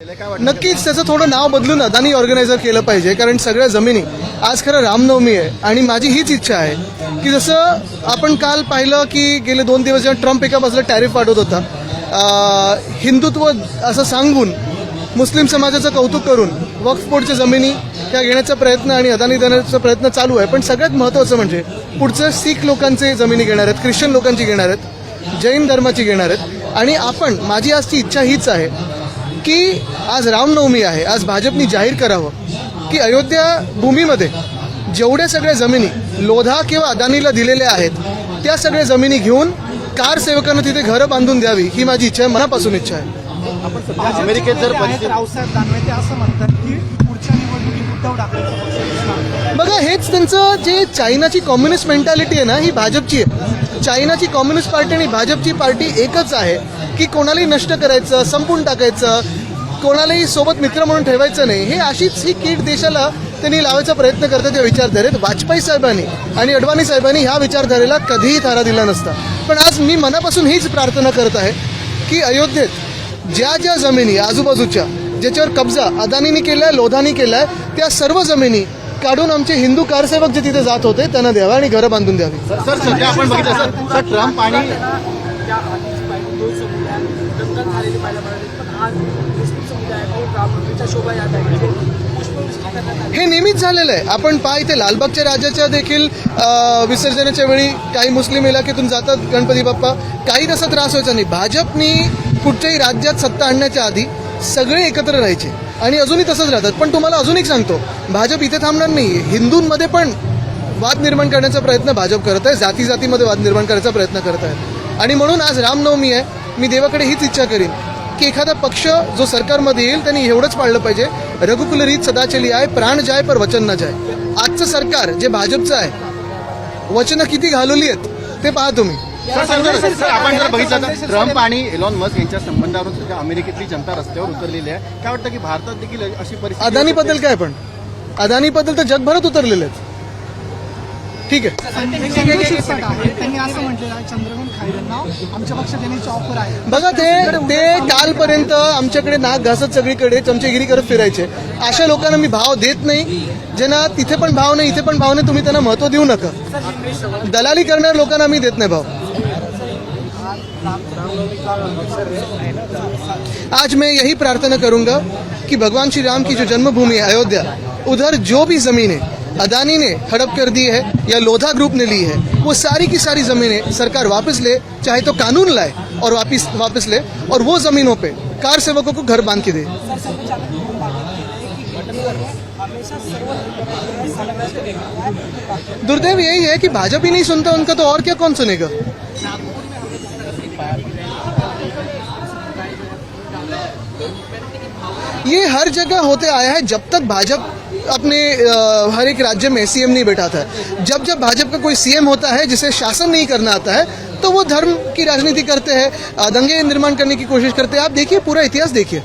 नक्कीच त्याचं थोडं नाव बदलून अदानी ऑर्गनायझर केलं पाहिजे कारण सगळ्या जमिनी आज खरं रामनवमी आहे आणि माझी हीच इच्छा आहे की जसं आपण काल पाहिलं की गेले दोन दिवस जेव्हा ट्रम्प एका बाजूला टॅरिफ वाढवत होता हिंदुत्व असं सांगून मुस्लिम समाजाचं कौतुक करून वक्फ बोर्डच्या जमिनी त्या घेण्याचा प्रयत्न आणि अदानी देण्याचा प्रयत्न चालू आहे पण सगळ्यात महत्त्वाचं म्हणजे पुढचं सीख लोकांचे जमिनी घेणार आहेत ख्रिश्चन लोकांची घेणार आहेत जैन धर्माची घेणार आहेत आणि आपण माझी आजची इच्छा हीच आहे की आज रामनवमी आहे आज भाजपनी जाहीर करावं की अयोध्या भूमीमध्ये जेवढ्या सगळ्या जमिनी लोधा किंवा अदानीला दिलेल्या आहेत त्या सगळ्या जमिनी घेऊन कार सेवकांना तिथे घरं बांधून द्यावी ही माझी इच्छा आहे मनापासून इच्छा आहे. अमेरिकेत जर आहेत परिस्थिती रावसाहेब दानवे ते असं म्हणतात की पुढच्या निवडणुकीत उद्धव ठाकरेंचा पक्ष दिसणार बघा हेच त्यांचं जे चायनाची कम्युनिस्ट मेंटॅलिटी आहे ना ही भाजपची आहे. चायनाची कम्युनिस्ट पार्टी आणि भाजपची पार्टी एकच आहे की कोणालाही नष्ट करायचं संपून टाकायचं कोणालाही सोबत मित्र म्हणून ठेवायचं नाही. हे अशीच ही कीट देशाला त्यांनी लावायचा प्रयत्न करतात त्या विचारधारेत. वाजपेयी साहेबांनी आणि अडवाणी साहेबांनी ह्या विचारधारेला कधीही थारा दिला नसता. पण आज मी मनापासून हीच प्रार्थना करत आहे की अयोध्येत ज्या ज्या जमिनी आजूबाजूच्या ज्याच्यावर कब्जा अदानीने केलाय लोधानी केलाय त्या सर्व जमिनी काढून आमचे हिंदू कारसेवक जे तिथे जात होते त्यांना द्यावा आणि घरं बांधून द्यावी. सर सध्या आपण बघितलं सर सर ट्रम्प आणि हे नेहमीच झालेलं आहे. आपण पहा इथे लालबागच्या राजाच्या देखील विसर्जनाच्या वेळी काही मुस्लिम इलाक्यातून जातात गणपती बाप्पा. काही तसा त्रास व्हायचा नाही. भाजपनी कुठच्याही राज्यात सत्ता आणण्याच्या आधी सगळे एकत्र राहायचे. आणि अजूनही तसंच राहतात. पण तुम्हाला अजून एक सांगतो. भाजप इथे थांबणार नाही हिंदूंमध्ये पण वाद निर्माण करण्याचा प्रयत्न भाजप करत आहे. जाती जातीमध्ये वाद निर्माण करायचा प्रयत्न करत आहे आणि म्हणून आज रामनवमी आहे. मी देवाकडे हीच इच्छा करीन की एखादा पक्ष जो सरकारमध्ये येईल त्यांनी एवढंच पाळलं पाहिजे. रघुकुल रीत सदाचली आहे. प्राण जाय पर वचन न जाय. आजचं सरकार जे भाजपचं आहे वचनं किती घालवली आहेत ते पहा तुम्ही. सर सर सर सर आपण जर बघितलं तर ट्रम्प आणि एलॉन मस्क यांच्या संबंधावरून सध्या अमेरिकेतली जनता रस्त्यावर उतरलेली आहे काय वाटतं की भारतात देखील अशी परिस्थिती अदानीबद्दल काय पण अदानीबद्दल तर जगभरात उतरलेले आहेत ठीक आहे त्यांनी असं म्हटलेलं आहे चंद्रकांत खैरेंना आमच्या पक्षात येण्याची ऑफर आहे बघा ते ते कालपर्यंत आमच्याकडे नाक घासत सगळीकडे चमचेगिरी करत फिरायचे अशा लोकांना मी भाव देत नाही ज्यांना तिथे पण भाव नाही इथे पण भाव नाही तुम्ही त्यांना महत्त्व देऊ नका दलाली करणाऱ्या लोकांना मी देत नाही भाव आज मैं यही प्रार्थना करूँगा कि भगवान श्री राम की जो जन्मभूमि है अयोध्या, उधर जो भी जमीनें अदानी ने हड़प कर दी है या लोधा ग्रुप ने ली है, वो सारी की सारी जमीनें सरकार वापस ले, चाहे तो कानून लाए और वापस वापस ले और वो जमीनों पे कार सेवकों को घर बाँध के दे। दुर्दैव यही है कि भाजपा ही नहीं सुनता, उनका तो और क्या कौन सुनेगा? ये हर जगह होते आया है जब तक भाजपा अपने हर एक राज्य में सीएम नहीं बैठा था। जब जब भाजपा का कोई सीएम होता है, जिसे शासन नहीं करना आता है तो वो धर्म की राजनीति करते हैं दंगे निर्माण करने की कोशिश करते हैं। आप देखिए, पूरा इतिहास देखिए।